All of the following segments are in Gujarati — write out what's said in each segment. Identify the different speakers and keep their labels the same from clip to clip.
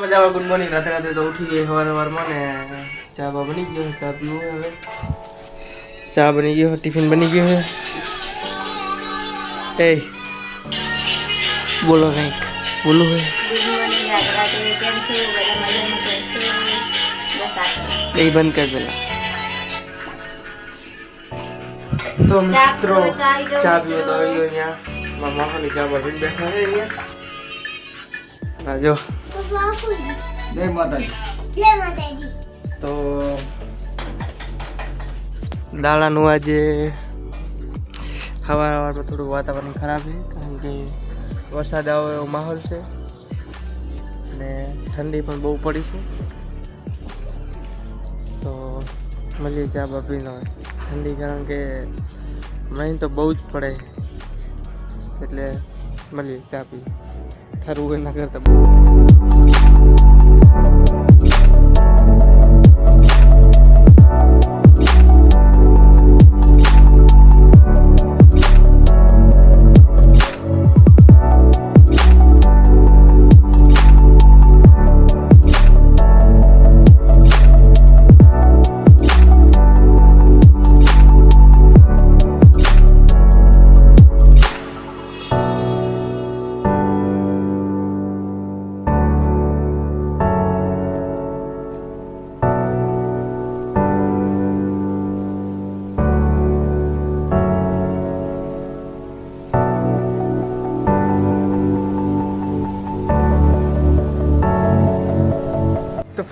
Speaker 1: મજામાં ગુડ મોર્નિંગ. રાતે રાતે તો ઉઠી ગઈ સવાર સવારમાં ને ચા બા બની ગયો ચા પીવો હવે. ચા બની ગયો ટિફિન બની ગયો એ બોલો કંઈક બોલો હે એ બંધ કર પેલા. તો મિત્રો ચા પીવો તો આવી ગયો અહીંયા. મામા ખાલી ચા બા બેઠા છે અહીંયા. હા માતાજી. જય માતાજી. તો દાડાનું આજે સવાર સવારમાં થોડું વાતાવરણ ખરાબ છે કારણ કે વરસાદ આવે એવો માહોલ છે અને ઠંડી પણ બહુ પડી છે. તો મળીએ ચા બાપીનો. ઠંડી કારણ કે મહિન તો બહુ જ પડે. એટલે મળીએ ચા પી થરવું એના કરતાં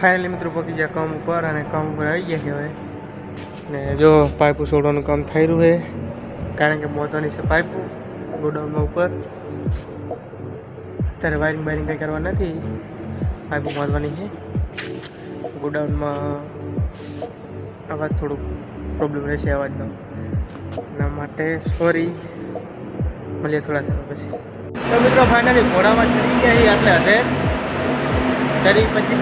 Speaker 1: ફાઇનલી મિત્રો પકી જાય કામ ઉપર અને કામ ઉપર આવી ગયા છે હવે. ને જો પાઇપ છોડવાનું કામ થઈ રહ્યું છે, કારણ કે મોતોની છે પાઇપ ગોડાઉનમાં ઉપર. અત્યારે વાયરિંગ વાયરિંગ કંઈ કરવા નથી. પાઇપ બાંધવાની છે. ગોડાઉનમાં અવાજ થોડુંક પ્રોબ્લેમ રહેશે અવાજનો. એના માટે સોરી મળીએ થોડા સમય પછી. તો મિત્રો ફાઇનલી ઘોડામાં ચડી ગયા એટલે હદે પછી પચીસ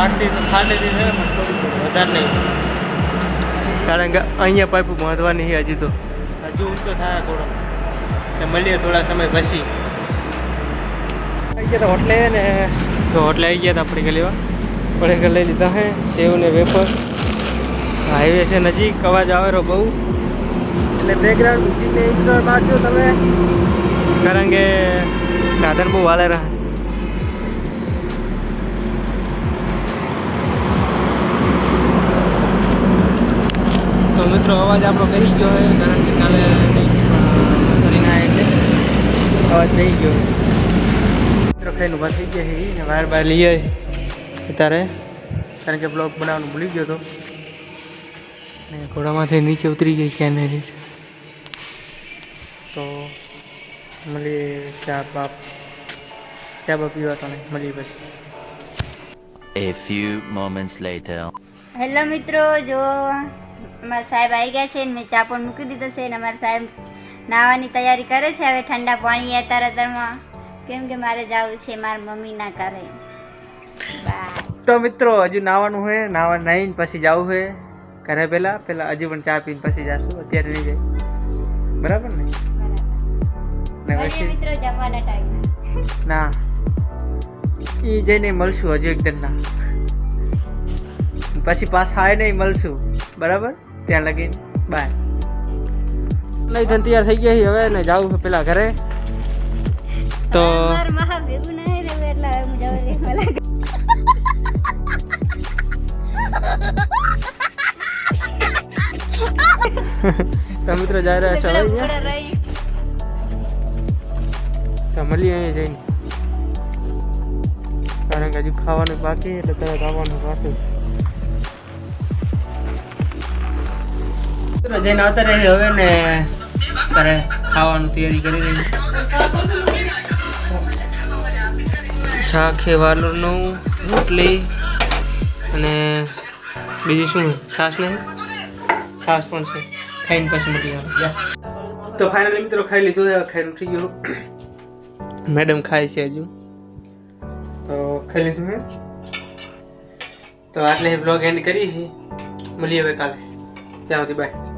Speaker 1: ખાટતી તો છે પણ થોડી વધારે નહીં. કારણ કે અહીંયા પાઇપ બાંધવાની છે હજી તો. હજુ ઊંચો થાય થોડો. ને મળીએ થોડા સમય પછી. આવી ગયા હતા હોટલે ને તો હોટલે આવી ગયા હતા આપણે ગલીમાં પડે લઈ લીધા હે સેવ ને વેફર. હાઈવે છે નજીક અવાજ આવેરો બહુ. એટલે બેકગ્રાઉન્ડ મ્યુઝિકને ઇગ્નોર મારજો તમે. કારણ કે સાધન બહુ વાલે રહે. મિત્રો અવાજ આપણો કહી ગયો હોય કારણ કે કાલે કરીને આવ્યા છે. અવાજ કહી ગયો મિત્રો ખાઈને ઊભા થઈ ગયા છે ને બહાર બહાર લઈ આવી અત્યારે. કારણ કે બ્લોગ બનાવવાનું ભૂલી ગયો હતો ને ઘોડામાંથી નીચે ઉતરી ગઈ કેનેરી તો મળીએ ચા બાપ ચા બાપ પીવા તો નહીં મળીએ પછી.
Speaker 2: A few moments later.
Speaker 3: Hello મિત્રો જો અમારા સાહેબ આવી ગયા છે મેં ચા પણ મૂકી દીધો છે ને અમારા સાહેબ નાવાની તૈયારી કરે છે હવે ઠંડા પાણી અત્યારે અત્યારમાં. કેમ કે મારે જવું છે મારા મમ્મીના ઘરે.
Speaker 1: તો મિત્રો હજુ નાવાનું છે નાવા નાહીને પછી જવું હોય. ઘરે પહેલા પહેલા હજુ પણ ચા પીને પછી જાશું અત્યારે નહીં જાય. બરાબર ને?
Speaker 3: મિત્રો જમવાના ટાઈમ
Speaker 1: ના. એ જઈને મળશું હજુ એકદમ ના પછી પાછા આવીને મળશું. બરાબર? ત્યાં લગીને બાય નહીં ધન તૈયાર થઈ ગયા હવે ને જાવું છે પેલા ઘરે. તો
Speaker 3: મિત્ર મહા ભેગું નહીં રહેવું એટલે હવે હું જવા દેવા લાગે.
Speaker 1: તો મિત્રો જઈ રહ્યા છે તો મળીએ અહીંયા જઈને. કારણ કે હજુ ખાવાનું બાકી એટલે તરત આવવાનું પાછું મિત્રો, જઈને આવતા રહી હવે ને તારે ખાવાનું તૈયારી કરી રહી શાક છે વાલોરનું, રોટલી અને બીજું શું? છાસ નહીં? છાશ પણ છે. ખાઈને પછી મળી આવે. તો ફાઇનલી મિત્રો ખાઈ લીધું હવે ખાઈને ઉઠી ગયું. મેડમ ખાય છે હજુ. તો ખાઈ લીધું હે તો આટલે બ્લોગ એન્ડ કરીએ છીએ. મળીએ હવે કાલે. ત્યાં સુધી બાય